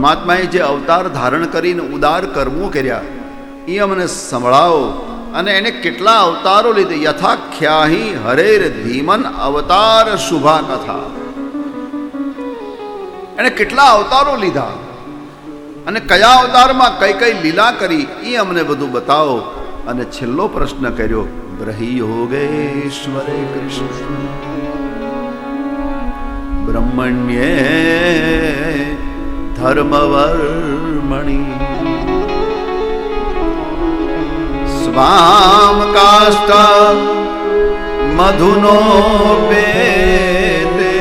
પરમાત્માએ જે અવતાર ધારણ કરીને ઉદાર કર્મો કર્યા, એ અમને સંભળાવો અને એને કેટલા અવતારો લીધે યથાખ્યાહી હરેર ધીમન અવતાર શુભા કથા એને કેટલા અવતારો લીધા અને કયા અવતારમાં કઈ કઈ લીલા કરી, એ અમને બધું બતાવો. અને છેલ્લો પ્રશ્ન કર્યો બ્રહી યોગેશ્વરે કૃષ્ણ. બ્રહ્મણ્યે ધર્મવર્મણી સ્વામ કાષ્ટ મધુનો પેતે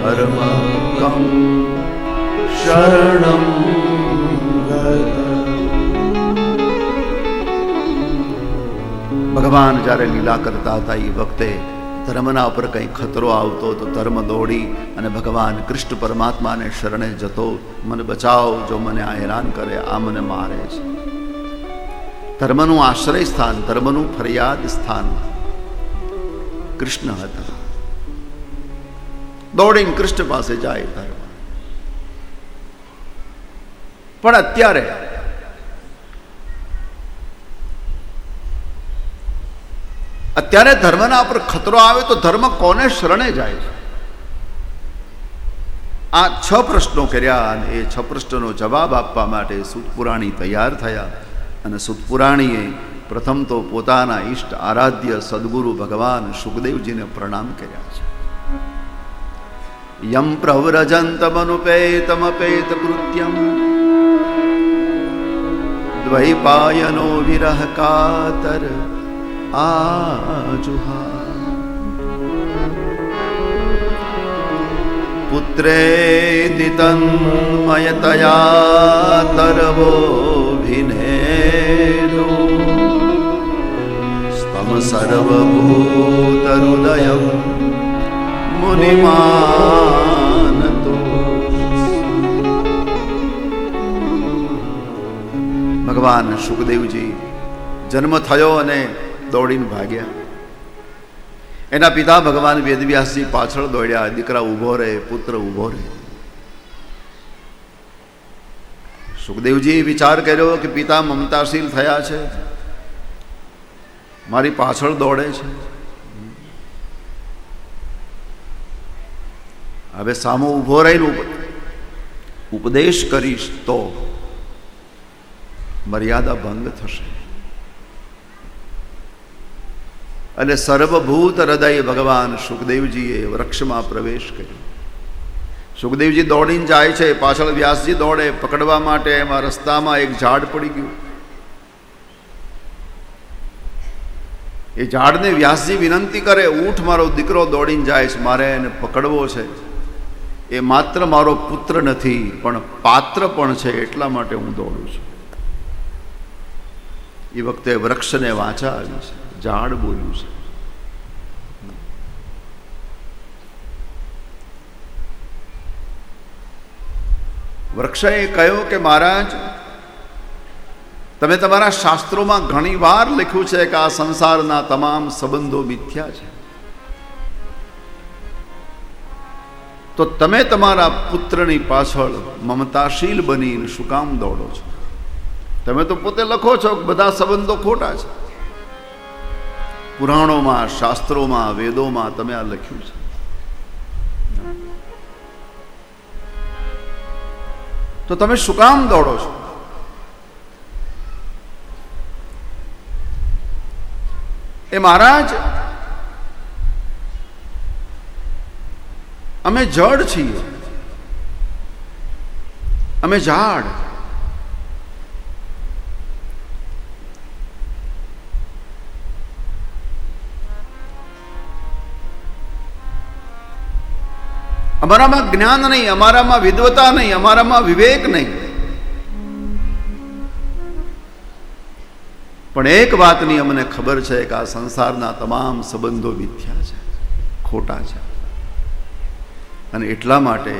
ધર્મ કમ શરણમ ભગવાન જ્યારે લીલા કરતા હતા એ વખતે ધર્મના ઉપર કંઈ ખતરો આવતો તો ધર્મ દોડી અને ભગવાન કૃષ્ણ પરમાત્માને શરણે જતો, મને બચાવ, જો મને આ હેરાન કરે, આ મને મારે છે. ધર્મનું આશ્રય સ્થાન, ધર્મનું ફરિયાદ સ્થાન. કૃષ્ણ હતા. દોડીને કૃષ્ણ પાસે જાય ધર્મ. પણ અત્યારે અત્યારે ધર્મના પર ખતરો આવે તો ધર્મ કોને શરણે જાય? આ છ પ્રશ્નો કર્યા અને એ છ પ્રશ્નોનો જવાબ આપવા માટે સુતપુરાણી તૈયાર થયા. અને સુતપુરાણીએ પ્રથમ તો પોતાના ઈષ્ટ આરાધ્ય સદગુરુ ભગવાન સુખદેવજીને પ્રણામ કર્યા છે. યમ પ્રવ્રજંતમનુપેતમપેત કૃત્યમ. દ્વૈપાયનો વિરહ કાતર. આજુહા पुत्रेति तन्मयतया तरवोभिनेदो स्तम સર્વભૂતહૃદયમ મુનિમાનતો ભગવાન સુખદેવજી જન્મ થયો અને દોડીને ભાગ્યા. એના પિતા ભગવાન વેદવ્યાસજી પાછળ દોડ્યા. દીકરા ઊભો રહે, પુત્ર ઊભો રહે. સુખદેવજીએ વિચાર કર્યો કે પિતા મમતાશીલ થયા છે. મારી પાછળ દોડે છે. હવે સામો ઊભો રહીને ઉપદેશ કરીશ તો મર્યાદા ભંગ થશે. અને સર્વભૂત હૃદય ભગવાન સુખદેવજીએ વૃક્ષમાં પ્રવેશ કર્યો. સુખદેવજી દોડીને જાય છે, પાછળ વ્યાસજી દોડે, પકડવા માટે એમાં રસ્તામાં એક ઝાડ પડી ગયું. એ ઝાડને વ્યાસજી વિનંતી કરે ઊઠ મારો દીકરો દોડીને જાય છે, મારે એને પકડવો છે. એ માત્ર મારો પુત્ર નથી, પણ પાત્ર પણ છે, એટલા માટે હું દોડું છું. એ વખતે વૃક્ષને વાંચા આવી છે. ઝાડ બોલ્યું છે. વૃક્ષએ કહ્યું કે મહારાજ, તમે તમારા શાસ્ત્રોમાં ઘણી વાર લખ્યું છે કે આ સંસારના તમામ સંબંધો મિથ્યા છે. તો તમે તમારા પુત્રની પાછળ મમતાશીલ બનીને શું કામ દોડો છો? તમે તો પોતે લખો છો કે બધા સંબંધો ખોટા છે. પુરાણોમાં, શાસ્ત્રોમાં, વેદોમાં તમે આ લખ્યું છે. તો તમે શું કામ દોડો છો? એ મહારાજ, અમે જડ છીએ. અમે ઝાડ. અમારામાં જ્ઞાન નહીં, અમારામાં વિદ્વતા નહીં, અમારામાં વિવેક નહીં. પણ એક વાતની અમને ખબર છે કે આ સંસારના તમામ સંબંધો મિથ્યા છે, ખોટા છે. અને એટલા માટે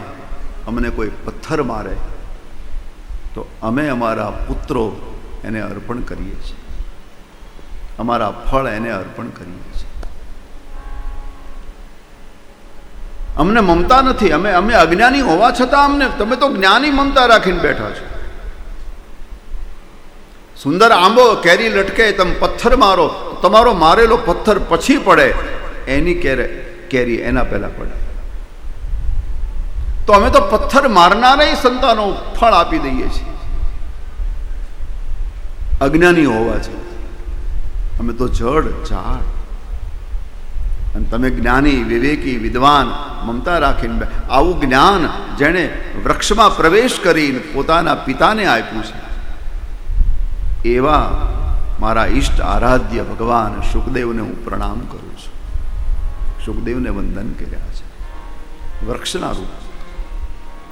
અમને કોઈ પથ્થર મારે તો અમે અમારા પુત્રો એને અર્પણ કરીએ છીએ. અમારા ફળ એને અર્પણ કરીએ છીએ. અમને મમતા નથી, અમે અમે અજ્ઞાની હોવા છતાં અમને, તમે તો જ્ઞાની મમતા રાખીને બેઠા છો. સુંદર આંબો કેરી લટકે, તમે પથ્થર મારો, તમારો મારેલો પથ્થર પછી પડે, એની કેરે, કેરી એના પહેલાં પડે. તો અમે તો પથ્થર મારનારા સંતાનો ફળ આપી દઈએ છીએ. અજ્ઞાની હોવા છે અમે તો જડ, ઝાડ અને તમે જ્ઞાની, વિવેકી, વિદ્વાન મમતા રાખીને આવું જ્ઞાન જેણે વૃક્ષમાં પ્રવેશ કરીને પોતાના પિતાને આપ્યું છે. એવા મારા ઈષ્ટ આરાધ્ય ભગવાન સુખદેવને હું પ્રણામ કરું છું. સુખદેવને વંદન કર્યા છે. વૃક્ષના રૂપ